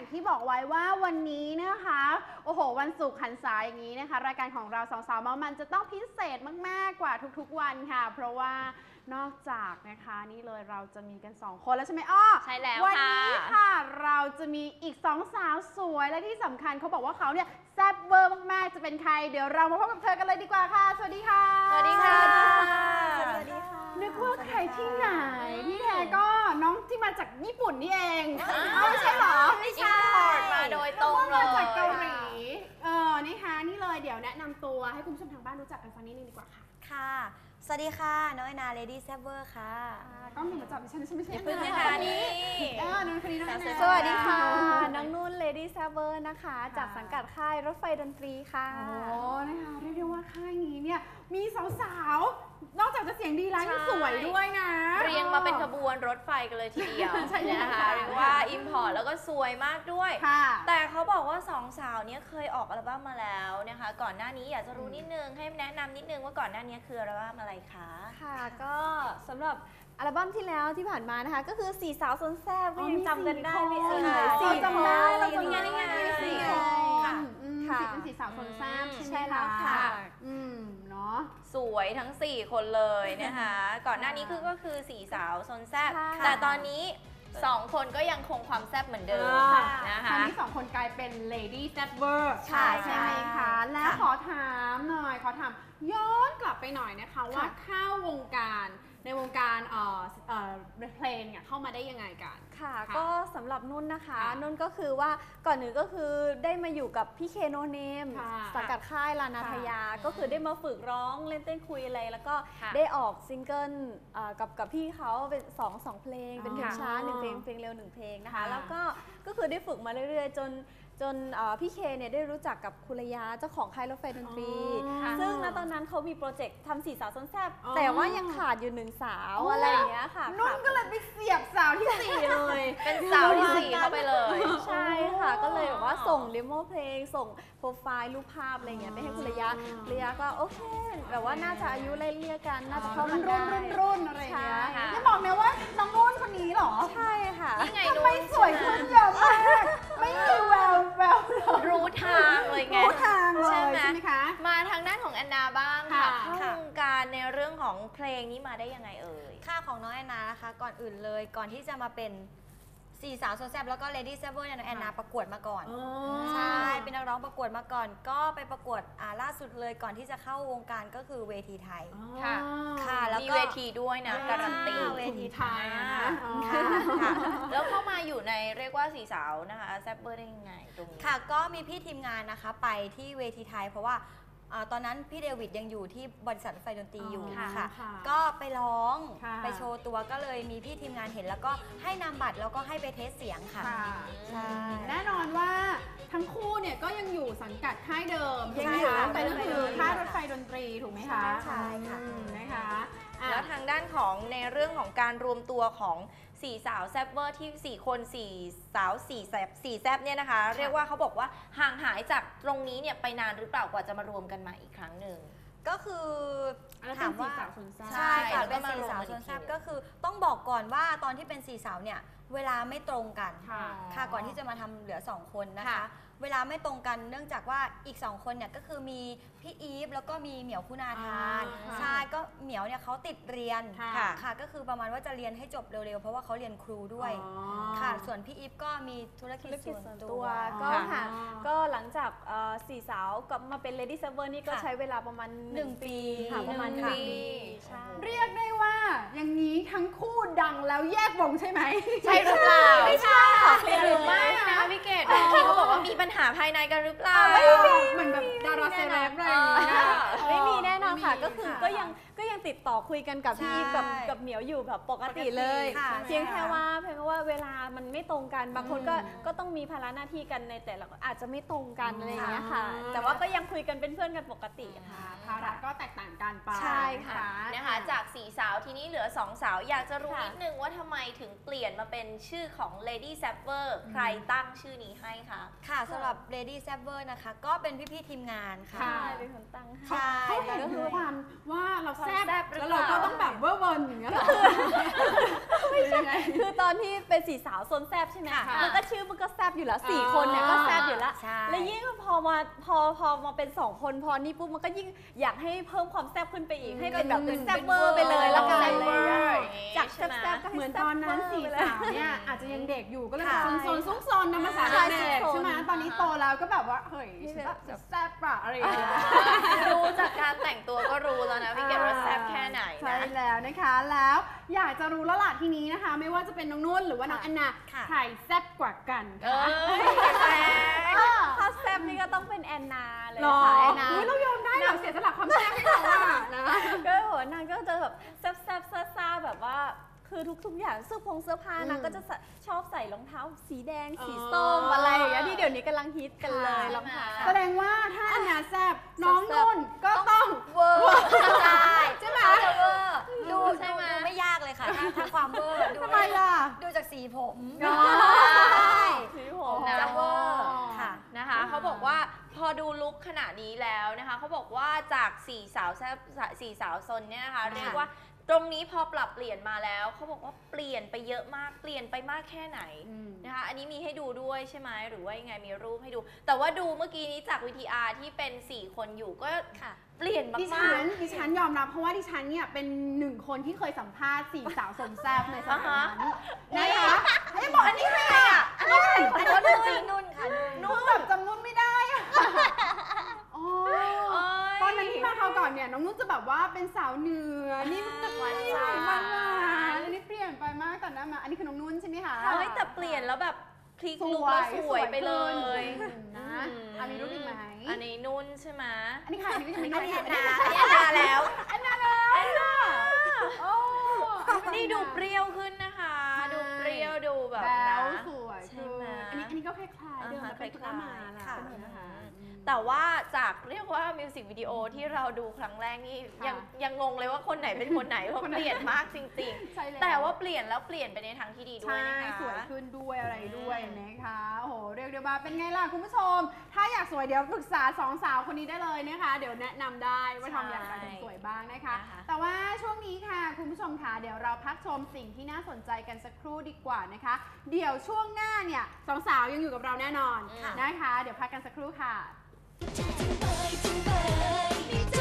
อย่างที่บอกไว้ว่าวันนี้นะคะ โอ้โห วันศุกร์หันษาอย่างนี้นะคะ รายการของเราสองสาวเมามันจะต้องพิเศษมาก ๆ กว่าทุกๆวันค่ะ เพราะว่านอกจากนะคะนี่เลยเราจะมีกันสองคนแล้วใช่ไหมอ้อใช่แล้ววันค่ะนี้ค่ะ เราจะมีอีกสองสาวสวยและที่สำคัญเขาบอกว่าเขาเนี่ยแซ่บเวอร์มาก ๆ จะเป็นใคร เดี๋ยวเรามาพบกับเธอกันเลยดีกว่าค่ะ สวัสดีค่ะ สวัสดีค่ะ สวัสดีค่ะ นึกว่าใครที่ไหนที่แท้ก็น้องที่มาจากญี่ปุ่นนี่เองอ้าวไม่ใช่เหรอไม่ใช่มาโดยตรงเพาะเลว่ายมาจากเกาหลีเออนะคะนี่เลยเดี๋ยวแนะนำตัวให้คุณผู้ชมทางบ้านรู้จักกันสักนิดนึงดีกว่าค่ะค่ะ สวัสดีค่ะ น้อยนาเลดี้แซเวอร์ค่ะกล้องหนึ่งมาจับดิฉันใช่ไม่ใช่อย่าเพิ่งนะคะนี่ เออน้องคนนี้น้องแอนนาสวัสดีค่ะ น้องนุ่น Lady s a v e r นะคะ จากสังกัดค่ายรถไฟดนตรีค่ะ โอ้นะคะเรียกได้ว่าค่ายนี้เนี่ย มีสาวๆ นอกจากจะเสียงดีแล้วยังสวยด้วยนะ เรียงมาเป็นขบวนรถไฟกันเลยทีเดียวใช่แล้วนะคะค่ะเรียกว่าอิมพอร์ตแล้วก็สวยมากด้วย ค่ะ แต่เขาบอกว่าสองสาวเนี้ยเคยออกอัลบั้มมาแล้วนะคะ ก่อนหน้านี้อยากจะรู้นิดนึงให้แนะนำนิดนึงว่าก่อนหน้านี้คืออัลบั้มอะไรคะ ค่ะ ก็สำหรับอัลบั้มที่แล้วที่ผ่านมานะคะ ก็คือสี่สาวซนแซบก็อ๋อยังมีจำกันได้ไหมสี่เอ่ยคนสี่จำได้คนเราจำได้นี่ไงมีนี่สี่ไงคนค่ะอืมค่ะเป็นสี่สาวคนแซ่บใช่ไหมใช่แล้วคะค่ะ อืม เนาะ สวยทั้ง 4 คนเลยนะคะ ก่อนหน้านี้คือก็คือสี่สาวซนแซบค่ะแต่ตอนนี้ สองคนก็ยังคงความแซบเหมือนเดิมค่ะนะคราวคะนี้สองคนกลายเป็น lady s t a p w e r ใช่ใช่ไหมค่ะ คะ และขอถามหน่อย ขอถามย้อนกลับไปหน่อยนะคะว่าเข้าวงการ ในวงการเอ่อเอ่อเพลงเนี่ยเข้ามาได้ยังไงกัน ค่ะ ค่ะก็สำหรับนุ่นนะคะ ค่ะนุ่นก็คือว่าก่อนหนึ่งก็คือได้มาอยู่กับพี่เคโนเนมค่ะสังกัดค่ายลานาทยา ค่ะก็คือได้มาฝึกร้องเล่นเต้นคุยอะไร แล้วก็ค่ะได้ออกซิงเกิลเอ่อกับกับพี่เขาเป็นสองสองเพลง เป็นเพลงค่ะช้าหนึ่งเพลงเพลงเร็วหนึ่งเพลงนะคะ ค่ะแล้วก็ก็คือได้ฝึกมาเรื่อยๆ จน จนเอ่อพี่เคเนี่ยได้รู้จักกับคุณระยาเจ้าของค่ายรถไฟดนตรี อ๋อซึ่งณตอนนั้นเขามีโปรเจกต์ทำสีสาวซ้นแซบอ๋อ แต่ว่ายังขาดอยู่หนึ่งสาวอ๋อออะไรอย่างเงี้ยค่ะนุ่นขาดก็เลยไปเสียบสาวที่สี่เลย เป็นสาวที่สี่เข้าไปเลย ใช่ค่ะ ก็เลยแบบว่าส่งเดโมเพลง ส่งโปรไฟล์รูปภาพอะไรเงี้ยไปให้คุณระยะอ๋อระยะก็โอเคแบบว่าน่าจะอายุไล่เลี่ยกันน่าจะเข้ารุ่มานได้รุ่นรุ่นรุ่นอะไรอย่างเงี้ยใช่ค่ะจะบอกนะว่าน้องนุ่นคนนี้เหรอใช่ค่ะ นี่ไงทำนุ่ไมนสวยขึ้นเยอะมาก ไม่มีแวว แววเลยรู้ทางเลยไง รู้ทางเลยใช่ใช่ไหม ไหมคะ มาทางด้านของแอนนาบ้างค่ะค่ะ เข้าวงการในเรื่องของเพลงนี้มาได้ยังไงเอ่ย ค่าของน้องแอนนานะคะก่อนอื่นเลยก่อนที่จะมาเป็น สี่สาวโซแซบแล้วก็เลดี้แซบเวอร์เนี่ยน้องแอนนาประกวดมาก่อนใช่เป็นนักร้องประกวดมาก่อน ก็ไปประกวดอ่าล่าสุดเลยก่อนที่จะเข้าวงการก็คือเวทีไทยค่ะค่ะแล้วมีก็ เวทีด้วยนะ การันตีเวทีไทยนะอ๋อค่ะค่ะ แล้วเข้ามาอยู่ในเรียกว่าสีสาวนะคะแซบเบอร์ได้ยังไงตรงนี้ ค่ะก็มีพี่ทีมงานนะคะไปที่เวทีไทย เพราะว่า อ่าตอนนั้นพี่เดวิดยังอยู่ที่บริษัทรถไฟดนตรีอยู่อ๋อค่ะ ค่ะก็ไปร้องค่ะไปโชว์ตัวก็เลยมีพี่ทีมงานเห็น แล้วก็ให้นำบัตรแล้วก็ให้ไปเทสเสียงค่ะค่ะ ใช่ แน่นอนว่าทั้งคู่เนี่ยก็ยังอยู่สังกัดค่ายเดิมยังใช่ไหมอยู่คะเป็นก็คือรถไฟดนตรีค่ายรถไฟดนตรีถูกไหมคะใช่ค่ะ อืมนะคะอะ แล้วทางด้านของในเรื่องของการรวมตัวของ สี่สาวแซบเวอร์ที่สี่คนสี่สาวสี่แซบสี่แซบเนี่ยนะคะ เรียกว่าเขาบอกว่าห่างหายจากตรงนี้เนี่ยไปนานหรือเปล่ากว่าจะมารวมกันใหม่อีกครั้งหนึ่ง ก็คือแล้วถามว่าเป็นสี่สาวคนแซ่บ ใช่ค่ะแล้วก็เป็นมาสี่รวมสาวกันชอีนกทราบทีก็คือต้องบอกก่อนว่าตอนที่เป็นสี่สาวเนี่ยเวลาไม่ตรงกัน ค่ะ ค่ะก่อนที่จะมาทำเหลือ 2 คนนะคะ ค่ะ เวลาไม่ตรงกันเนื่องจากว่าอีก 2 คนเนี่ยก็คือมีพี่อีฟแล้วก็มีเหมียวคุณาทานอ่าใช่ก็เหมียวเนี่ยเขาติดเรียนค่ะ ค่ะก็คือประมาณว่าจะเรียนให้จบเร็วๆ เพราะว่าเขาเรียนครูด้วย อ๋อ ค่ะ ส่วนพี่อีฟก็มีธุรกิธุจรกิจส่ส่ววนนตัตัววก็ค่ะค่ะ ก็หลังจากเอ่อสี่สาวกลับมาเป็น Lady s a v e r นี่ก็ค่ะ ใช้เวลาประมาณหนึ่งปีค่ะประมาณหหนึ่นึ่งงปีปีใช่ เรียกได้ว่าอย่างนี้ทั้งคู่ดังแล้วแยกวงใช่ไหม ใช่หรือเปล่าไม่ใช่ค่ะหรือไม่นะพี่เกดบางทีเขาบอกว่ามีปัญหาภายในกันหรือเปล่าไม่มีเหมือนแบบดาราเซเลบอะไรอย่างเงี้ย ไม่มีแน่นอนค่ะไม่มีก็คือค่ะก็ยังก็ ยังติดต่อคุยกันกับพี่ใช่อีฟกับกับเหมียวอยู่แบบปกติเลยค่ะเพียงแค่ว่าเพียงแค่ว่าเวลามันไม่ตรงกัน บางคนก็อืมก็ต้องมีภาระหน้าที่กันในแต่ละอาจจะไม่ตรงกันอ๋อออะไรอย่างเงี้ยค่ะค่ะแต่ว่าก็ยังคุยกันเป็นเพื่อนกันปกติค่ะภาระก็แตกต่างกันไปใช่ค่ะ นะคะ จากสี่สาวทีนี้เหลือสองสาวอยากจะรู้ค่ะ นิดนึงว่าทำไมถึงเปลี่ยนมาเป็นชื่อของ Lady s a p p e r ใครตั้งชื่อนี้ให้คะ ค่ะสำำหรับ Lady s a v e r นะคะ ก็เป็นพี่ๆทีมงานค่ะ ค่ะ ใช่เป็นคนตั้งให้ใช่เขาเห็นคือความว่าเราแซ่บแซ่บหรือแล้วเปล่าเราก็ต้องแบบเวอร์เวิร์นอย่างเงี้ยเหรอ ไม่ใช่ คือตอนที่เป็นสี่สาวโซนแซบใช่ไหมค่ะมันก็ชื่อมันก็แซบอยู่แล้วสี่อ๋อคนเนี่ยก็แซบอยู่แล้ว ใช่ แล้วยิ่งพอมาพอพอมาเป็นสองคนพอนี่ปุ๊บมันก็ยิ่งอยากให้เพิ่มความแซบขึ้นไปอีกให้เป็นแบบเป็นแซบเวอร์ไปเลยแล้วกันแซ่อะไรบเวออย่างร์เงี้ยอย่างงี้จากใช่ไหม แซบๆก็ให้เหมือนแซ่ตบอนนั้นเวอร์สี่ไปเลย สาวเนี่ยอาจจะยังเด็กอยู่ก็เลยค่ะโซนโซนๆซุกซนนะภาษาใช่เด็กซุกซน ใช่ไหมตอนนี้โตแล้วก็แบบว่าเฮ้ยฉันแบบแซ่บอะอะไรอย่างเงี้ย ดูจากการแต่งตัวก็รู้แล้วนะพี่เกดว่าแซ่บแค่ไหนใช่นะ แล้วนะคะ แล้วอยากจะรู้แล้วล่ะทีนี้นะคะ ไม่ว่าจะเป็นน้องนุ่นหรือว่าน้องค่ะแอนนาค่ะ ใครแซ่บกว่ากันเอคะอแซ่บถ้าแซบนี่ก็ต้องเป็นแอนนาเลยหรอค่ะแอนนาเฮ้ยเรายอมได้เหรอเสียสละความแซ่บให้เราอะนะ ก็หัวนางก็จะแบบแซบแซบซ่าซ่าๆแบบว่าคือทุก ๆ อย่างเสื้อผงเสื้อผ้านางก็จะใส่ชอบใส่รองเท้า สีแดงสีส้มอ๋ออ อะไรอย่างเงี้ยที่เดี๋ยวนี้กำลังฮิตกันเลยค่ะรองเท้า แสดงว่าถ้าแอนนาแซ่บน้องนุ่นก็ต้อง เวอร์ใช่ ไม่ยากเลยค่ะถ้าถ้าความเวอร์ดูทำไมล่ะ ดูจากสีผมอ๋อใช่สีผมนะจะเวอร์ค่ะนะคะเขาบอกว่าพอดูลุคขนาดนี้แล้วนะคะเขาบอกว่าจากสี่สาวแซ่บสี่สาวซนเนี่ยนะคะเรียกว่าตรงนี้พอปรับเปลี่ยนมาแล้วเขาบอกว่าเปลี่ยนไปเยอะมากเปลี่ยนไปมากแค่ไหนนะคะอันนี้มีให้ดูด้วยใช่ไหมหรือว่ายังไงมีรูปให้ดู แต่ว่าดูเมื่อกี้นี้จากวิทีอาร์ที่เป็น 4 คนอยู่ก็ค่ะ เปลี่ยนดิมาฉักนดิฉันยอมรับเพราะว่าดิฉันเนี่ยเป็นหนึ่งคนที่เคยสัมภาษณ์สี่สาวสมแซ่บในสมัยนั้นนะคะไอ้ยบอกอันนี้ใครอะอันนี้ใครอันนี้นุ่นนุ่นค่ะนุ่นนุ่นแบบจำนุ่นไม่ได้อะอ๋อๆโอ๊ยตอนนั้นที่มาคราวก่อนเนี่ยน้องนุ่นจะแบบว่าเป็นสาวเหนือนี่หวานๆหวานหวานอันนี้เปลี่ยนไปมากตอนนั้นมาอันนี้คือน้องนุ่นใช่ไหมคะ เฮ้ยแต่เปลี่ยนแล้วแบบพลิกสลุกวแล้วยสวยไปเลยขึ้นนะอืม อะมีรูปอีกไหมอันนี้นุ่นใช่ไหมอันนี้ใครอันนี้ไม่ใช่อันนี้อัแอนนาอันนี้มาแล้วอันนั้นเลยอันนั้นโอ้นี่ดูเปรี้ยวขึ้นนะคะ ดูเปรี้ยวดูแบบ ก็คล้ายๆเดิมอ่าฮะแต่เป็นคล้ายๆมาแล้วค่ะนะคะแต่ว่าจากเรียกว่ามิวสิกวิดีโอที่เราดูครั้งแรกนี่ค่ะยังยังงงเลยว่าคนไหนเป็นคนไหนเพราะคนไหน เปลี่ยนมากจริง ใช่ๆ แต่ว่าเปลี่ยนแล้วเปลี่ยนไปในทางที่ดีด้วยใช่นะคะ สวยขึ้นด้วยอะไรด้วยนะคะโอ้โหเรียกได้ว่าเป็นไงล่ะคุณผู้ชม ถ้าอยากสวยเดี๋ยวปรึกษาสองสาวคนนี้ได้เลยนะคะ เดี๋ยวแนะนำได้ว่าทำอย่างไรถึงสวยบ้างนะคะนะคะแต่ว่า ช่วงนี้ค่ะ คุณผู้ชมค่ะเดี๋ยวเราพักชมสิ่งที่น่าสนใจกันสักครู่ดีกว่านะคะ เดี๋ยวช่วงหน้าเนี่ยสองสาวยังอยู่กับเราแน่นอนนะคะ เดี๋ยวพักกันสักครู่ค่ะเ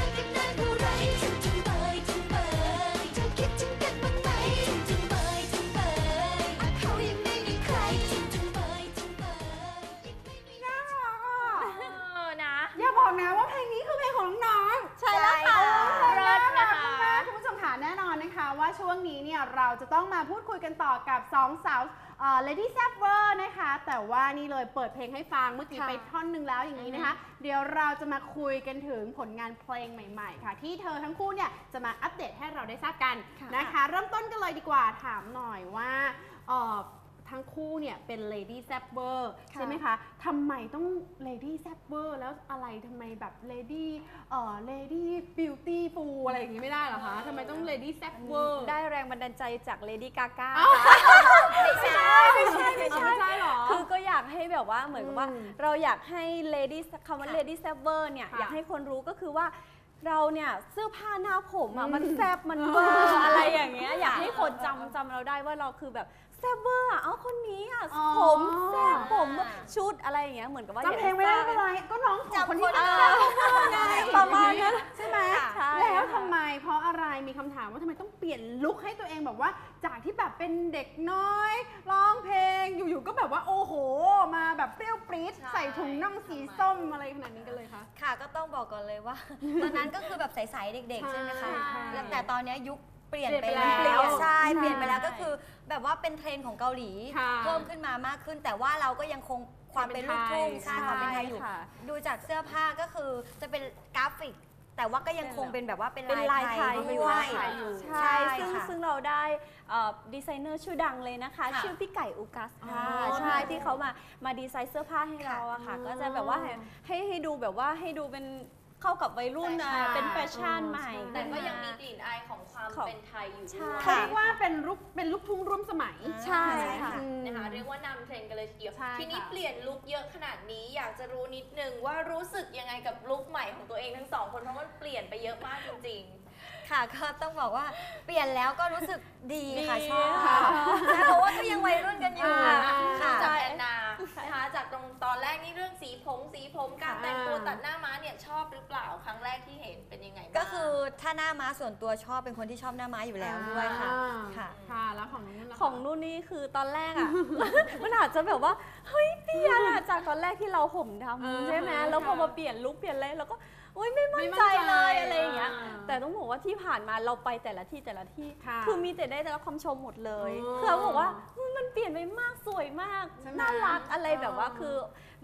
ช่วงนี้เนี่ยเราจะต้องมาพูดคุยกันต่อกับสองสาวเอ่อ Lady s a p p e r นะคะ แต่ว่านี่เลยเปิดเพลงให้ฟังเมื่อกี้ค่ะไปท่อนหนึ่งแล้วอย่างนี้นะคะ เดี๋ยวเราจะมาคุยกันถึงผลงานเพลงใหม่ๆ ค่ะ ที่เธอทั้งคู่เนี่ยจะมาอัปเดตให้เราได้ทราบกันนะคะ เริ่มต้นกันเลยดีกว่าถามหน่อยว่าเอ่อ ทั้งคู่เนี่ยเป็น Lady s a p p e r ใช่ไหมคะทำไมต้อง Lady s a p p e r แล้วอะไรทำไมแบบ Lady เอ่อ Lady Beautiful อะไรอย่างงี้ไม่ได้เหรอคะทำไมต้อง Lady s a p p e r ได้แรงบันดาลใจจากเลดี้กาก้าไม่ใช่ไม่ใช่ไม่ใช่ไม่ใช่หรอคือก็อยากให้แบบว่าเหมือนกับว่าอืมเราอยากให้ lady คำว่าค่ะ lady saver เนี่ยค่ะอยากให้คนรู้ก็คือว่าเราเนี่ยเสื้อผ้าหน้าผมอะอืมมันแซบมันเวอร์อะไรอย่างเงี้ยอยากให้คนจำจำเราได้ว่าเราคือแบบ แซบเวอร์อะเอาคนนี้อะอ๋อ ผมแซบผมชุดอะไรอย่างเงี้ยเหมือนกับว่าจำเพลงไม่ได้ไม่เป็นไรก็น้องของคนที่จำคนทำได้ไงประมาณนั้น ใช่ไหมใช่แล้วทำไมเพราะอะไรมีคำถามว่าทำไมต้องเปลี่ยนลุคให้ตัวเองแบบว่า จากที่แบบเป็นเด็กน้อยร้องเพลงอยู่ๆก็แบบว่าโอ้โห มาแบบเปรี้ยวปรี๊ดใช่ ใส่ถุงน่องสีส้มอะไรขนาดนี้กันเลยคะ ค่ะก็ต้องบอกก่อนเลยว่า ตอนนั้นก็คือแบบใสๆเด็ก ๆ ใช่ไหมคะใช่ แล้วแต่ตอนเนี้ยยุค เปลี่ยนเปลี่ไปยนไปแล้แล้ววใช่ใช่เปลี่ยนไปแล้วก็คือ แบบว่าเป็นเทรนด์ของเกาหลี ค่ะเพิ่มขึ้นมามากขึ้น แต่ว่าเราก็ยังคงความเป็นลูกทุ่งใช่ใช่ความเป็นไทยอยู่ ค่ะดูจากเสื้อผ้าก็คือจะเป็นกราฟิก แต่ว่าก็ยังคงเป็นแบบว่าเป็นเป็นลายไทยด้อยู่วลาย ยไทยอยู่ ใช่ใช่ซึ่งค่ะ ซึ่งเราได้เอ่อดีไซเนอร์ชื่อดังเลยนะคะ ค่ะชื่อพี่ไก่อุกัสค่ะอ๋อใช่ที่เขามามาดีไซน์เสื้อผ้าให้เราอะค่ะอ๋อก็จะแบบว่าให้ให้ให้ดูแบบว่าให้ดูเป็น เข้ากับวัยรุ่นนะแฟชั่นเป็นแฟชั่นใหม่ แต่ก็ยังมีกลิ่นอายของความของเป็นไทยอยู่ใช่ด้วยเขาเรียกว่าเป็นลูกเป็นลูกทุ่งร่วมสมัย ใช่ใช่ค่ะค่ะนะคะเรียกว่าว่านำเทรนด์กันเลยทีเดียว ใช่ทีนี้ค่ะเปลี่ยนลุคเยอะขนาดนี้อยากจะรู้นิดนึงว่ารู้สึกยังไงกับลุคใหม่ของตัวเองทั้งสองคนเพราะมันเปลี่ยนไปเยอะมากจริง ค่ะก็ต้องบอกว่าเปลี่ยนแล้วก็รู้สึกดีค่ะดีชอบค่ะ ใช่เพราะว่าก็ยังวัยรุ่นกันอยู่อ่า จากตรงตอนแรกนี่เรื่องสีผมสีผมการแต่งตัวตัดหน้าม้าเนี่ยชอบหรือเปล่าครั้งแรกที่เห็นเป็นยังไงบ้างก็คือถ้าหน้าม้าส่วนตัวชอบเป็นคนที่ชอบหน้าม้าอยู่แล้วด้วยค่ะอ่าค่ะ ค่ะ แล้วของนุ่นล่ะคะของนู่นนี่คือตอนแรกอะ มันอาจจะแบบว่า เฮ้ยเปลี่ยนอะจากตอนแรกที่เราห่มดเออำใช่ไหมแล้วพอค่ะมาเปลี่ยนลุคเปลี่ยนอะไรเราก็อุ้ยไม่มั่นไม่มั่นใจใจเลยอะไรอย่างเงี้ยอ่าแต่ต้องบอกว่าที่ผ่านมาเราไปแต่ละที่แต่ละที่ ค่ะคือมีแต่ได้รับคำชมหมดเลยอ๋อคือเขาบอกว่าอุ๊ยมันเปลี่ยนไปมากสวยมาก ใช่ไหมน่ารักอะไรแบบว่าอ๋อคือ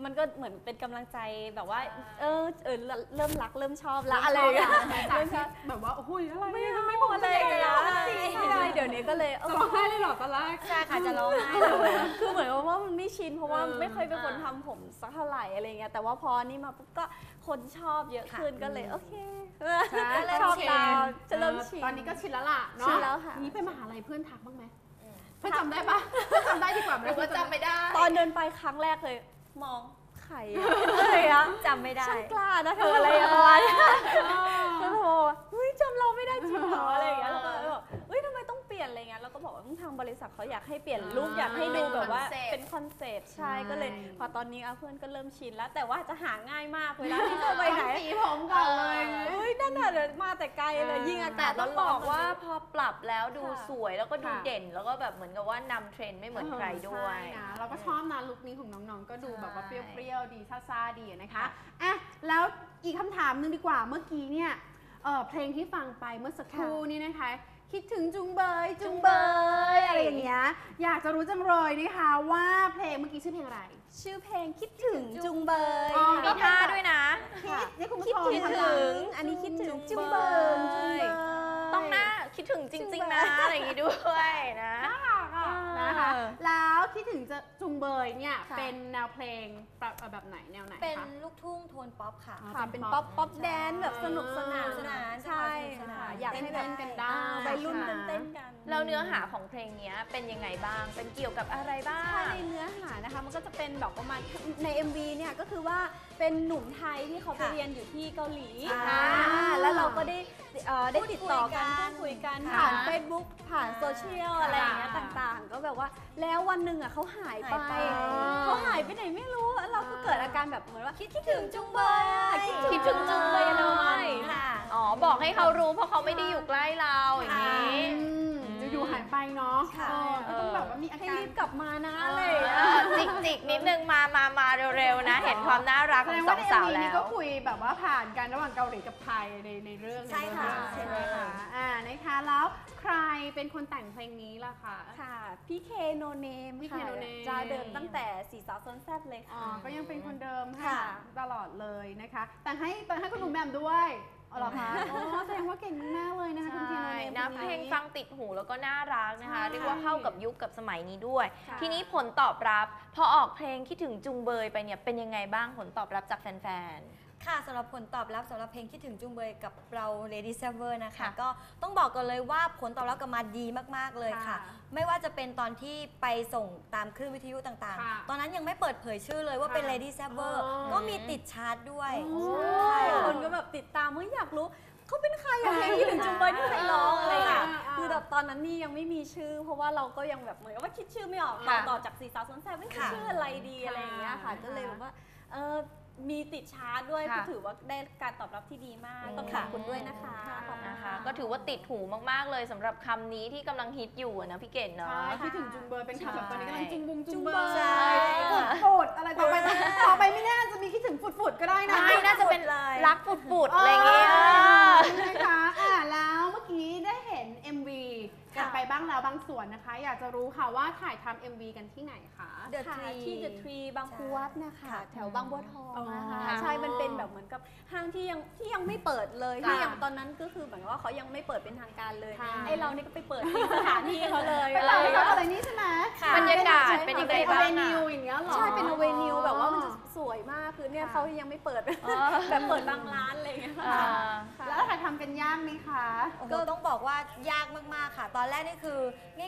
มันก็เหมือนเป็นกำลังใจแบบว่าใช่เออเออเริ่มรักเริ่มชอบละอะไรอย่างเงี้ยจากที่แบบว่าโอ้ยอะไรไม่เนี่ยไม่บอกอะไรไม่เลยร้องไห้ใช่เดี๋ยวนี้ก็เลยเอจะอร้องไห้เลยเหรอตอนแรกใช่ค่ะจะร้องไห้เลยคือเหมือนกับว่ามันไม่ชินเพราะว่าเออไม่เคยเป็นคนอ่าทำผมสักเท่าไหร่อะไรเงี้ยแต่ว่าพอนี่มาปุ๊บก็คนชอบเยอะขึ้นก็เลยโอเคใช่ชอบชินตามจะเริ่มชินตอนนี้ก็ชินแล้วล่ะเนาะชินแล้วค่ะนี่ไปมหาลัยเพื่อนทักบ้างไหมอืมเพื่อนจำได้ปะเพื่อนจำได้ดีกว่าไหมหรือว่าจำไม่ได้ ตอนเดินไปครั้งแรกเลย มองใครอะอะไรอะจำไม่ได้ช่างกล้านะเธออะไรอะประมาณเนี้ยก็โทรเฮ้ยจำเราไม่ได้จริงเหรออะไรอย่างเงี้ยแล้วก็าทางบริษัทเขาอยากให้เปลี่ยนลุคอยากให้ดูแบบว่าเป็น เป็นคอนเซปต์ใช่ใช่ก็เลย พอตอนนี้อะเพื่อนก็เริ่มชินแล้ว แต่ว่าจะหาง่ายมากเวลาที่จะไปไหนสีผมก่อนเลยเฮ้ยนั่นน่ะเดี๋ยวมาแต่ไกลเลยยิ่งอาแต่กาศต้องร้บอนๆอกว่าพอปรับแล้วดูค่ะสวยแล้วก็ดูค่ะ เด่น แล้วก็แบบเหมือนกับว่านำเทรนด์ไม่เหมือนใครด้วย ใช่นะเราก็ชอบนะลุคนี้ของน้องๆ ก็ดูแบบว่าเปใช่รี้ยวๆ ดีซ่าๆ ดีนะคะอะแล้วอีกคำถามหนึงดีกว่าเมื่อกี้เนี่ยเอ่อเพลงที่ฟังไปเมื่อสักครู่นี่นะคะ คิดถึงจุงเบยจุงเบยอะไรอย่างเงี้ยอยากจะรู้จังเลยนะคะว่าเพลงเมื่อกี้ชื่อเพลงอะไร ชื่อเพลงคิดถึงจุงเบยอ๋อมีท่าด้วยนะคิดนี่คุณผู้คิดชมถึงทำตามอันนี้คิดถึงจุจุงงเบเบยยจุงเบยต้องหน้าคิดถึงจริง ๆ นะอะไรอย่างงี้ด้วยนะ นะคะ แล้วคิดถึงจะจุงเบยเนี่ยค่ะ เป็นแนวเพลงแบบแบบไหนแนวไหนเป็นคะ ลูกทุ่งโทนป๊อปค่ะ อ๋อ ค่ะ เป็นป๊อปป๊อปแดนซ์แบบสนุกสนานสนุกสนานใช่สนุกสนานค่ะอยากให้เต้แบบนกันได้ อ่าวัยรุ่นค่ะเต้นๆกัน แล้วเนื้อหาของเพลงเนี้ยเป็นยังไงบ้าง เป็นเกี่ยวกับอะไรบ้าถ้างในเนื้อหานะคะมันก็จะเป็นแบบประมาณใน MV เนี่ยก็คือว่าเป็นหนุ่มไทยที่เขาไปค่ะเรียนอยู่ที่เกาหลีอ่าอ่าแล้วเราก็ได้เอ่อได้ติดต่อกันพูพูดดคุคุยยกักันนค่ะผ่าน Facebook ผ่านอ่าโซเชียลค่ะอะไรอย่างเงี้ยต่างๆ ก็แบบว่าแล้ววันหนึ่งอะเขาหายไปหายไป เขาหายไปไหนไม่รู้แล้วเราก็เกิดอาการแบบเหมือนว่า คิดถึงจุงเบยอะคิดถึงจุงเบยเลยค่ะ อ๋อ บอกให้เขารู้เพราะเขาไม่ได้อยู่ใกล้เราอย่างนี้ อืมอยู่ๆ หายไปเนาะค่ะ เออก็ต้องแบบว่ามีอาให้การ รีบกลับมานะเออออะไรอย่างเงี้ยเออจิกจิกนิดนึงมามามาเร็วๆนะ เห็นความน่ารักแสขดองงสว่าองในสาว MV แล้นี้ว ก็คุยแบบว่าผ่านกันระหว่างเกาหลีกับไทยในในเรื่องใช่ค่ะนเรื่องใช่ไหมใช่ คะอ่านะคะแล้วใครเป็นคนแต่งเพลงนี้ล่ะคะ ค่ะ พี่เคโนเนมพี่ค่ะ K No Name จะเดิมตั้งแต่สีสาวซนแซบเลยอ๋อค่ะ ก็ยังเป็นคนเดิมค่ะ ค่ะตลอดเลยนะคะ แต่งให้แต่งให้คุณหนุ่มแหม่มด้วยอ๋อ เหรอคะโอ้แสดงว่าเก่งมากๆเลยนะคะคุณเคโนใช่เนมนะคเพลงนี้ฟังติดหูแล้วก็น่ารักนะคะใช่เรียกว่าเข้ากับยุคกับสมัยนี้ด้วย ค่ะ ทีนี้ผลตอบรับ พอออกเพลงคิดถึงจุงเบยไปเนี่ยเป็นยังไงบ้างผลตอบรับจากแฟน ค่ะสำหรับผลตอบรับสำหรับเพลงคิดถึงจุงเบยกับเรา Lady s e v e r นะคะ ค่ะก็ต้องบอกกันเลยว่าผลตอบรับกลับมาดีมากๆเลยค่ะ ค่ะไม่ว่าจะเป็นตอนที่ไปส่งตามคลื่นวิทยุต่างค่ะๆ ตอนนั้นยังไม่เปิดเผยชื่อเลยว่าเป็น ค่ะ Lady s e v e r อ๋อ ก็มีติดชาร์ตด้วยใช่คนก็แบบติดตามเฮ้ยอยากรู้ เขาเป็นใครอะเพลงที่ถึงจุงเบยที่ใครร้องอะไรอย่างเงี้ยอ่าอ่าคือแบบตอนนั้นนี่ยังไม่มีชื่อ เพราะว่าเราก็ยังแบบเหมือนกับว่าคิดชื่อไม่ออกค่ะเราต่อจากสีสาวสนแซบไม่ค่ะ ชื่ออะไรดีอะไรอย่างเงี้ยค่ะ ค่ะ ก็เลยแบบว่าเออ มีติดชาร์ตด้วยค่ะก็ถือว่าได้การตอบรับที่ดีมาก ต้องขอบคุณด้วยนะคะ ขอบๆณนะคะ ก็ถือว่าติดหูมากๆเลยสำหรับคำนี้ที่กำลังฮิตอยู่อะนะพี่เกดเนาะ ใช่คิดถึงจุงเบอร์เป็นคำแบบตอนนี้กำลังจุงบุงจุงจุงเบเบออร์ร์ใช่ฝุดฝุดอะไรต่อไปต่อไปไม่แน่าจะมีคิดถึงฝุดฝุดก็ได้นะใช่น่าจะเป็นเลยรักปุดๆอะไรอย่างเงี้ยนะคะอ่าแล้วเมื่อกี้ได้เห็น MV กันค่ะไปบ้างแล้วบางส่วนนะคะ อยากจะรู้ค่ะว่าถ่ายทำ MV กันที่ไหนคะ The ค่ะ Tree ที่ The Tree บางพวัดนะคะค่ะแถวบางบัวทองนะคะ อ๋อใช่ มันเป็นแบบเหมือนกับห้างที่ยังที่ยังไม่เปิดเลยค่ะที่ยังตอนนั้นก็คือเหมือนกับว่าเขายังไม่เปิดเป็นทางการเลย ค่ะ ไอเรานี่ก็ไปเปิดที่สถานที่เขาเลยไปอะไรต่างอย่างจังหวัดเงี้ยอะไรนี่ใช่ไหมค่ะบรรยากาศใช่เป็นยังไงเป็นอบ้าเวงนิวอะอย่างเงี้ยเหรอ ใช่ เป็นอเวนิวแบบว่ามันจะสวยมากคือเนี่ยค่ะ เขายังไม่เปิดอ๋อแบบเปิดบางร้านอะไรอย่างเงี้ยอ่าค่ะแล้วถ่ายทำกันยากไหมคะ โอ้โหต้องบอกว่ายากมาก ๆ ค่ะ ตอนแรกนี่คือ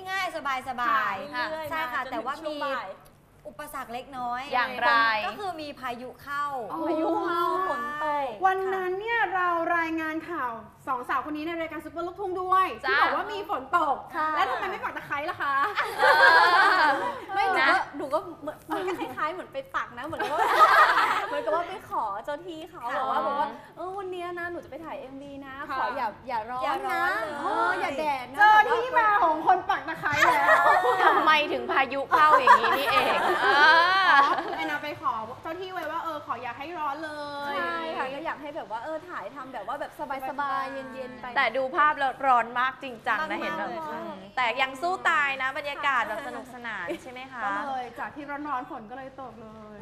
ง่ายๆ สบายค่ะๆค่ะเรื่อยๆใช่ค่ะ มาจนแต่ว่าถึงช่มีงบ่ย อุปสรรคเล็กน้อยอย่างไร ก็คือมีพายุเข้า พายุเข้าฝนตก วันนั้นเนี่ยเรารายงานข่าว สองสาวคนนี้ในรายการซุปเปอร์ลูกทุ่งด้วยที่จ้าบอกว่ามีฝนตก ค่ะ แล้วทำไมไม่ปักตะไคร้ล่ะคะไม่หนูนะก็หนูก็เหมือนมันก็คล้ายๆเหมือนไปปักนะเหมือนกับว่า เหมือนกับว่าไปขอเจ้าที่เขาค่ะบอกว่าบอกว่าเออวันเนี้ยนะหนูจะไปถ่าย MV นะค่ะขออย่าอย่าร้ออย่านร้อนะนเลย เอออย่าแดดนะเจอแบบว่าที่มาของคนปักตะไคร้แล้วทำไมถึงพายุเข้าอย่างนี้นี่เองอ่าคือแอาที่ไว้ว่าเออขออย่าให้ร้อนเลย ใช่ค่ะก็อยากให้แบบว่าเออถ่ายทำแบบว่าแบบสบายๆเย็นๆไป แต่ดูภาพแล้วร้อนมากจริงจังนะมากๆเห็นแบบเลยค่ะ อืมแต่ยังสู้ตายนะ บรรยากาศแบบสนุกสนานใช่ไหมคะก็เลยจากที่ร้อนๆฝนก็เลยตกเลย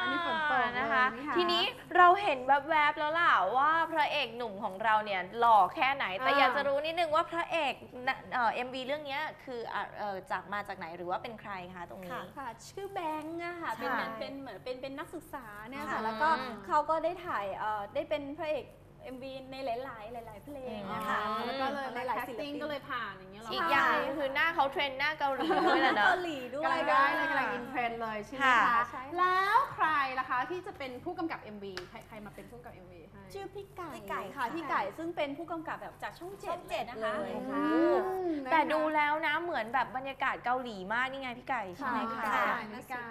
อันนี้ฝนตกนะคะเลยนะคะทีนี้เราเห็นแวบๆแล้วล่ะว่าพระเอกหนุ่มของเราเนี่ยหล่อแค่ไหน แต่อ่าอยากจะรู้นิดนึงว่าพระเอกน่ะเอ่อ็มวีเรื่องเนี้ยคืออะเอ่อจากมาจากไหนหรือว่าเป็นใครคะตรงนี้ ค่ะ ชื่อแบงค์อะค่ะเป็นค่ะเป็นเหมือนเป็นเป็นนักศึกษาเนี่ยค่ะค่ะ แล้วก็เขาก็ได้ถ่ายเอ่อได้เป็นพระเอก MV ในหลาย ๆ หลาย ๆ เพลงนะคะอืมแล้วก็เลยหลาย แคๆสศิลติ้งปินก็เลยผ่านอย่างเงี้ยเหรออีกอย่างหนึ่งคือหน้าเขาเทรนหน้าเกาหลีด้วยแหละเนอะเกาหลีด้วยกำลังได้เลยกำลังอินเทรนด์เลยใช่ไหมค่ะคะใช่แล้วใครล่ะคะที่จะเป็นผู้กำกับ MV ใครใครมาเป็นผู้กำกับ MV ให้ชื่อพี่ไก่พี่ไก่ค่ะค่ะพี่ไก่ซึ่งเป็นผู้กำกับแบบจากช่องเจ็ช่ดองเจ็ดนะเลคะยโอ้อืมนะคะแต่ดูแล้วนะเหมือนแบบบรรยากาศเกาหลีมากนี่ไงพี่ไก่ใช่ไหมพี่คะไก่ค่ะพี่ไก่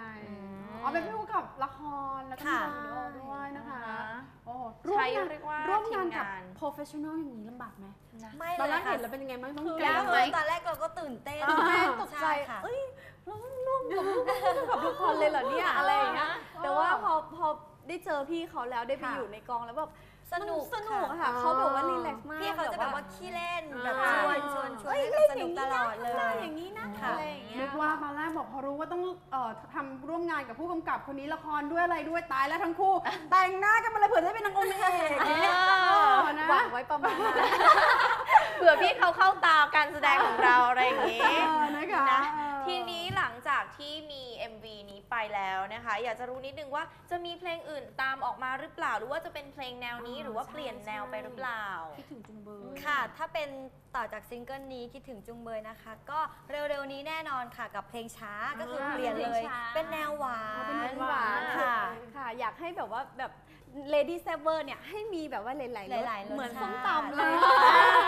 อืมอ๋อเป็นผู้กำกับละครแล้วก็มีค่ะ วิดีโอด้วยนะคะอ่าโอ้โหใช้ร่วมงานเรียกว่าร่วมงานกับทีมงาน professional อย่างนี้ลำบากไหมนะไม่ตอนเลแรยกค่ะเห็นแล้วเป็นยังไงบ้างต้องคือแก้ก็ไหมคือตอนแรกเราก็ตื่นเต้นตื่นเต้นตกใจใช่ค่ะ เอ้ยเราต้องร่วมกับผู้กำกับละครเลยเหรอเนี่ยอะไรอย่างเงี้ยแต่ว่าพอพอได้เจอพี่เขาแล้วได้ไปค่ะ อยู่ในกองแล้วแบบ สนุกสนุกอะค่ะค่ะเขาแบบว่ารีแลกซ์มากพี่เขาจะแบบว่าขี้เล่นแบบอ่าชวนชวนชวนเอ้ยให้เล่นแบบสอนุย่ากงนี้นะตลอดเลเล่นยอย่างนี้นะค่ะอะไรอย่างเงี้ยนึกว่าตอนแรกบอกพอรู้ว่าต้องเอ่อทำร่วมงานกับผู้กำกับคนนี้ละครด้วยอะไรด้วยตายแล้วทั้งคู่ แต่งหน้ากันมาเลยเผื่อได้เป็นนางองค์นางเอกเออเออนะหวังไว้ประมาณนั้นเผื่อพี่เขาเข้าตาการแสดงของเราอะไรอย่างนี้เออนะคะนะเออ ทีนี้หลังจากที่มี MV นี้ไปแล้วนะคะ อยากจะรู้นิดนึงว่าจะมีเพลงอื่นตามออกมาหรือเปล่า หรือว่าจะเป็นเพลงแนวนี้อ๋อหรือว่าใช่เปลี่ยนแนวไปหรือเปล่า คิดถึงจุงเบยค่ะ ถ้าเป็นต่อจากซิงเกิลนี้คิดถึงจุงเบยนะคะ ก็เร็วๆนี้แน่นอนค่ะกับเพลงช้าก็คือเปลี่ยนเลยเพลงช้าเป็นแนวหวาเป็นแนนวหวาน ค่ะ ค่ะ อยากให้แบบว่าแบบ Lady s a v e r เนี่ยให้มีแบบว่าหลายๆรสหลายๆรสเหมือนชาติส้มตำเลย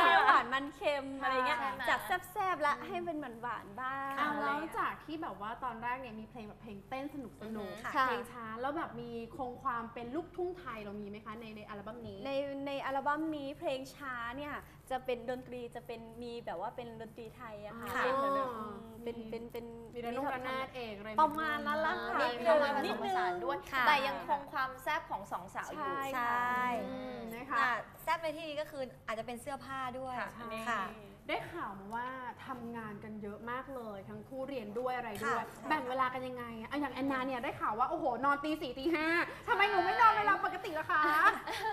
เปรี้ยวหวานมันเค็มอะไรเงี้ยใช่ไหมจากแซ่บๆละให้เป็นหวานหวานๆบ้างอะอะไรแล้วเงี้ย จากที่แบบว่าตอนแรกเนี่ยมีเพลงแบบเพลงเต้นสนุกสนุกค่ะ เพลงช้าแล้วแบบมีคงความเป็นลูกทุ่งไทยเรามีไหมคะในในอัลบั้มนี้ ในในอัลบั้มนี้เพลงช้าเนี่ยจะเป็นดนตรีจะเป็นมีแบบว่าเป็นดนตรีไทยอะค่ะค่ะ เป็นเหมือนแบบอ๋ออืมเป็นเป็นเป็นมีระนงระนาดเอกอะไร ประมาณนั้นละค่ะมีนิเข้าดมาผนึสงมผสานด้วย ค่ะ แต่ยังคงความแซ่บของสองสาวอยู่ ใช่ ใช่อืมนะคะอะแซ่บในที่นี้ก็คืออาจจะเป็นเสื้อผ้าด้วยค่ะค่ะ ได้ข่าวมาว่าทำงานกันเยอะมากเลย ทั้งคู่เรียนด้วยอะไรด้วย ค่ะแบ่งเวลากันยังไงอะอะอย่างแอนนาเนี่ยได้ข่าวว่าโอ้โหนอนตีสี่ตีห้าทำไมหนูไม่นอนเวลาปกติล่ะคะ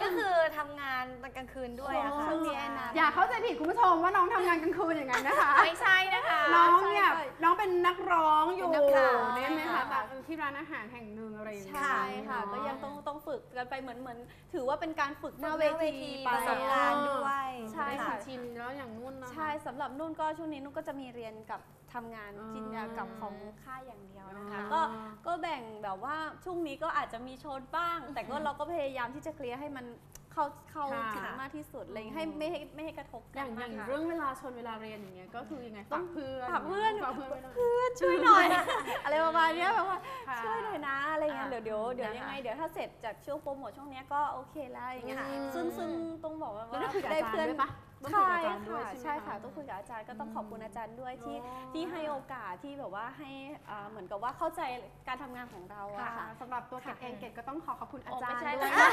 ก็คือทำงานตอนกลางคืนด้วยอะค่ะช่วงนี้แอนนาอย่าเข้าใจผิดคุณผู้ชมว่าน้องทำงานกลางคืนอย่างนั้นนะคะ ไม่ใช่นะคะ น้องเนี่ยใช่น้องเป็นนักร้องอยู่เป็นนักข่าวเนี่ยไหมใช่คะค่ะแต่ที่ร้านอาหารแห่งหนึ่งอะไรอย่างเงี้ย ใช่ค่ะอ๋อก็ยังต้องต้องฝึกกันไปเหมือนเหมือน ถือว่าเป็นการฝึกหน้าหเวน้าเวทีทีไปประสบการณ์ด้วย ใช่ ได้ค่ะ ชินแล้วอย่างนุ่นนะคะ ใช่สำหรับนุ่นก็ช่วงนี้นุ่นก็จะมีเรียนกับทำงานอ๋อจินกับของค่ายอย่างเดียวนะคะอ๋อก็ก็แบ่งแบบว่าช่วงนี้ก็อาจจะมีโชนบ้าง แต่ก็เราก็พยายามที่จะเคลียร์ให้มัน เข้าเข้าค่ะ ถึงมากที่สุดอะไรอย่างเงี้ยให้ไม่ให้ไม่ให้กระทบอกัย่านงอมาย่ากงค่ะ เรื่องเวลาชนเวลาเรียนอย่างเงี้ยก็คือยังไงฝากเพื่อนฝากเพื่อน ฝากเพื่อนไว้หน่อย เพื่อนช่วยหน่อย อะไรประมาณเนี้ยแบบว่าค่ะช่วยหน่อยนะอะไรเงี้ยอ่าเดี๋ยวเดี๋ยวเดี๋ยวนะคะยังไงเดี๋ยวถ้าเสร็จจากช่วงโปรโมทช่วงเนี้ยก็โอเคแล้วอย่างเงี้ยอืม ซึ่งซึ่งต้องบอกว่าแล้วได้คุยกับอาจารย์ด้วยปะต้องคุยใช่กับอาจารย์ด้วยค่ะใช่ใช่ไหม ค่ะต้องคุยกับอาจารย์ก็ต้องขอบคุณอาจารย์ด้วยที่อ๋อ ที่ให้โอกาสที่แบบว่าให้อ่าเหมือนกับว่าเข้าใจการทำงานของเราค่ะอะค่ะสำหรับตัวเกดเองเกดก็ต้องขอขอบคุณอาโอ้จารไม่ย์ใช่ด้วยนะคะ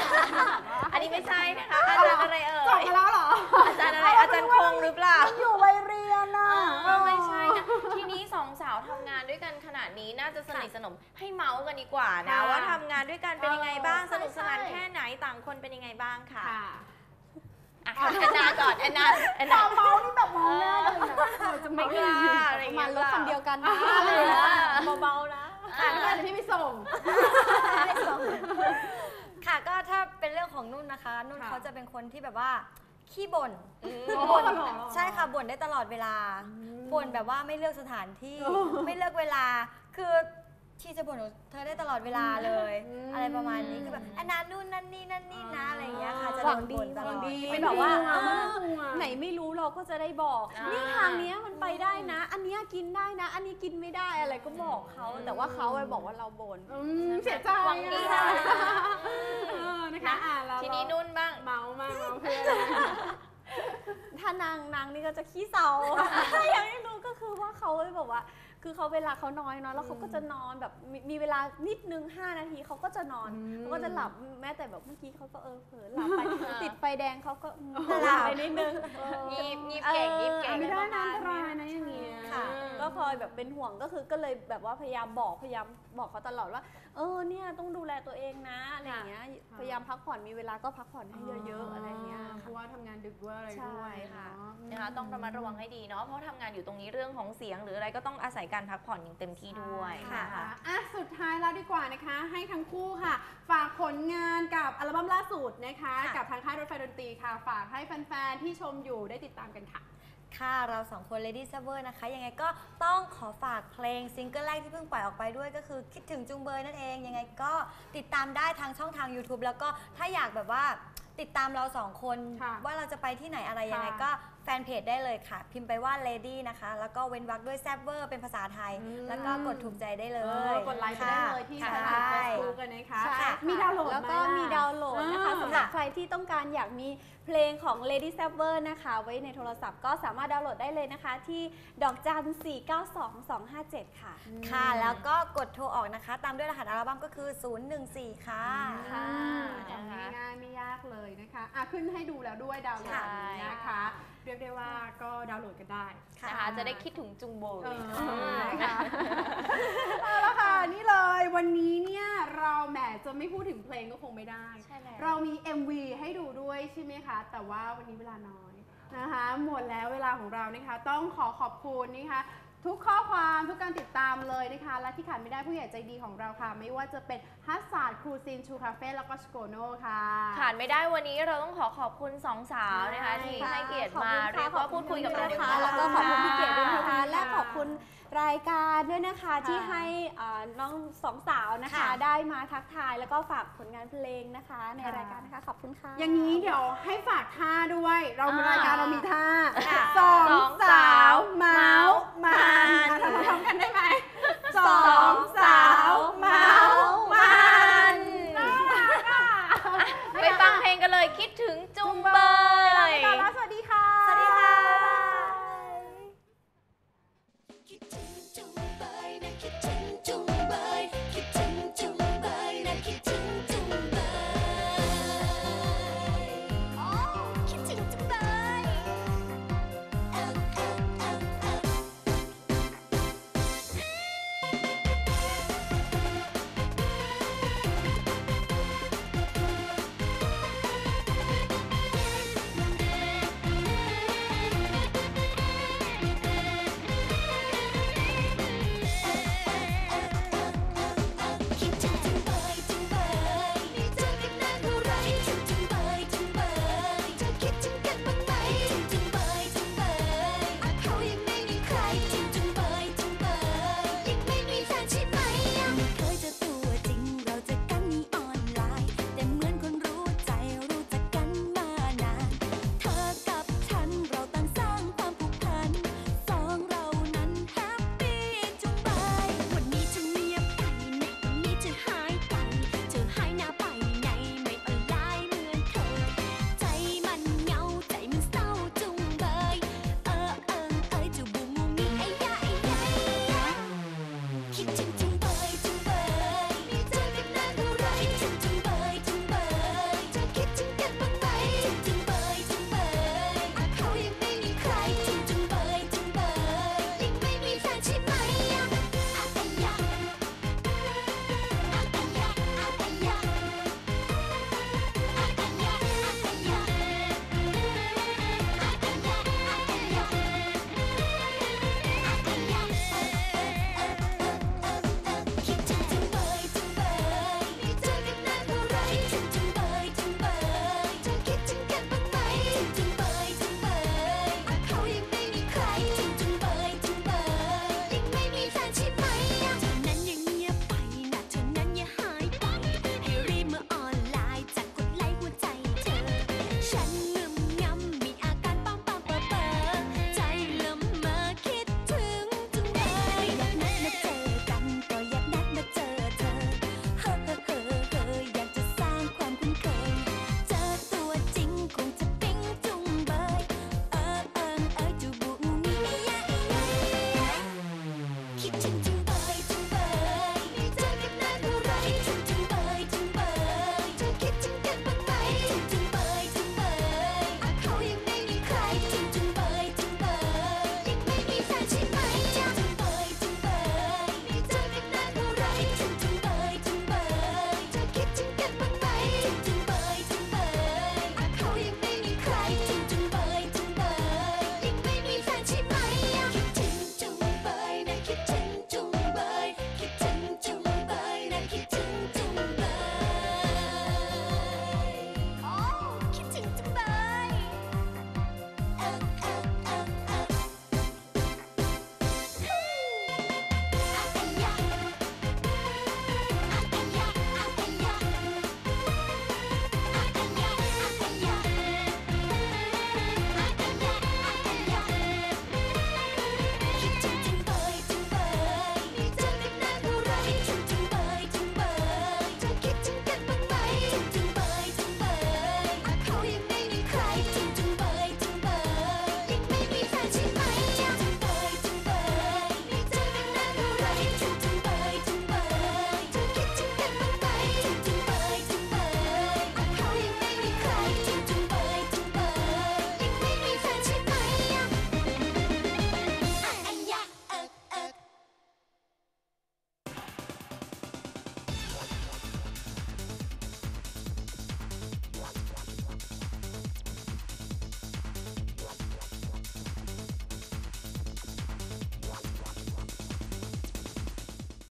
อันนี้ไม่ใช่นะคะ อาจารย์อะไรเอ่จบย มาแล้วเหรออาจารย์อะไร อาจารย์คงหรือเปล่า อยู่ใบเรียนน่ะ เออไม่ใช่นะทีนี้สองสาวทำงานด้วยกันขนาดนี้น่าจะสนิทสนมให้เมาส์กันดีกว่านะ ค่ะว่าทำงานด้วยกันเป็นยังไงบ้าง เออสนุกสนานใช่ แค่ไหนต่างคนเป็นยังไงบ้างค่ะค่ะอะแอนนาก่อนแอนนาแอนตนาอนเมาส์นี่แบบมองหน้าเลยนะเออจะไม่เมากล้ายังไงอะไรอย่างมาเงี้ยรถคันเดียวกันนะเออเบาๆนะ อะงั้นเดี๋ยวพี่ไปส่ง ค่ะ ก็ถ้าเป็นเรื่องของนุ่นนะคะ นุ่นค่ะ เขาจะเป็นคนที่แบบว่าขี้บ่นอ๋อบ่นเหรอใช่ค่ะบ่นได้ตลอดเวลาบ่นแบบว่าไม่เลือกสถานที่ ไม่เลือกเวลา คือ ที่จะบ่นหนูเธอได้ตลอดเวลาเลย อืม อะไรประมาณนี้คือแบบอันนั้นนู่นนั่นนี่นั่นนี่นะอะไรอย่างเงี้ยค่ะจะหวังดีบ่นตหลวัองด ดีเป็เป็นนแบบว่าห่วงเออห่วงไหนไม่รู้เราก็จะได้บอก อ่านี่ นี่ทางเนี้ยมันไปได้นะ อันเนี้ยกินได้นะ อันนี้กินไม่ได้อะไรก็บอกเขา แต่ว่าเขาอะบอกว่าเราบ่น อืมเสียใจหวังดีอะค่ะ เออนะคะอะเราทีนี้นุ่นบ้าง เมามาเมาเพื่อนถ้านางนางนี่ก็จะขี้เศร้าอย่างที่รู้ก็คือว่าเขาแบบว่า คือเขาเวลาเขาน้อยเนาะแล้วเขาก็จะนอนแบบมีมีเวลานิดนึง 5 นาทีเขาก็จะนอนอืมเขาก็จะหลับแม้แต่แบบเมื่อกี้เขาก็เออเผลอหลับไปอ่าติดไฟแดงเขาก็อืมหลับหลับไปนิดนึงงีบงีบเก่งงีบเก่งไม่ได้นะอันตประรามาณยนะอย่างเงี้ยค่ะ ก็คอยแบบเป็นห่วงก็คือก็เลยแบบว่าพยายามบอกพยายามบอกเขาตลอดว่า เออเนี่ยต้องดูแลตัวเองนะอะไรอย่างเงี้ยพยายามพักผ่อนมีเวลาก็พักผ่อนให้เยอะๆอะไรอย่างเงี้ยเพราะว่าทำงานดึกด้วยอะไรด้วยใช่ค่ะเนานะคะต้องระมัดระวังให้ดีเนาะเพราะทำงานอยู่ตรงนี้เรื่องของเสียงหรืออะไรก็ต้องอาศัยการพักผ่อนอย่างเต็มที่ด้วยค่ะนะคะอะสุดท้ายแล้วดีกว่านะคะ ให้ทั้งคู่ค่ะ ฝากผลงานกับอัลบั้มล่าสุดนะคะค่ะกับทางค่ายรถไฟดนตรีค่ะ ฝากให้แฟนๆที่ชมอยู่ได้ติดตามกันค่ะค่ะ เราสองคน Lady s e r v e r นะคะ ยังไงก็ต้องขอฝากเพลงซิงเกิลแรกที่เพิ่งปล่อยออกไปด้วยก็คือคิดถึงจุงเบยนั่นเอง ยังไงก็ติดตามได้ทางช่องทาง YouTube แล้วก็ถ้าอยากแบบว่าติดตามเราสองคนค่ะว่าเราจะไปที่ไหนอะไรยังไงค่ะก็แฟนเพจได้เลยค่ะ พิมพ์ไปว่า Lady นะคะ แล้วก็เว้นวรรคด้วย s e r v e r เป็นภาษาไทยอืมแล้วก็กดถูกใจได้เลเอยอกดไลค์ไปได้เลยที่ค่ะแฟนเพจเฟซบุ๊กกันนะคะใช่ค่ะมีดาวน์โหลดแล้วก็ไหล่ะมีดาวน์โหลดนะคะอ่า สำหรับใครที่ต้องการอยากมีเพลงของ Lady s a v e r นะคะ ไว้ในโทรศัพท์ก็สามารถดาวน์โหลดได้เลยนะคะ ที่ดอกจัน 492257 ค่ะ ค่ะ แล้วก็กดโทรออกนะคะ ตามด้วยรหัสอัลบั้มก็คือ 014 ค่ะ ค่ะนะคะทำง่ายๆไม่ยากเลยนะคะอะขึ้นให้ดูแล้วด้วยดาวน์โหลดใช่นะคะเรียกได้ว่าก็ดาวน์โหลดกันได้ นะคะจะได้คิดถึงจุงโบยเออนะคะเอาละค่ะ นี่เลยวันนี้เนี่ยเราแหมจะไม่พูดถึงเพลงก็คงไม่ได้ ใช่แล้ว เรามี MV ให้ดูด้วยใช่ไหมคะ แต่ว่าวันนี้เวลาน้อยนะคะ หมดแล้วเวลาของเรานะคะ ต้องขอขอบคุณนะคะ ทุกข้อความทุกการติดตามเลยนะคะ และที่ขาดไม่ได้ผู้ใหญ่ใจดีของเราค่ะ ไม่ว่าจะเป็นฮัสซาร์ดครูซินชูคาเฟ่แล้วก็สโกโนค่ะ ขาดไม่ได้วันนี้เราต้องขอขอบคุณสองสาวนะคะใช่ที่ค่ะให้เกียรติขอบมาคุณค่ะเรียกว่าพูดคุยกับเราในขอบวันณนี้นะคะแล้วก็ขอบคุณพี่เกียรติด้วยนะขอบคุณคะค่ะและขอบคุณ รายการด้วยนะคะค่ะที่ให้อ่าน้องสองสาวนะคะ ค่ะ ได้มาทักทายแล้วก็ฝากผลงานเพลงนะคะ ในค่ะรายการนะคะขอบคุณค่ะ อย่างนี้เดี๋ยวให้ฝากท่าด้วย เรามีอ่ารายการเรามีท่าค่ะสองสองสาสาววเมาส์มันมันทำพร้อมกันได้ไหมสองสาวเมาส์มัน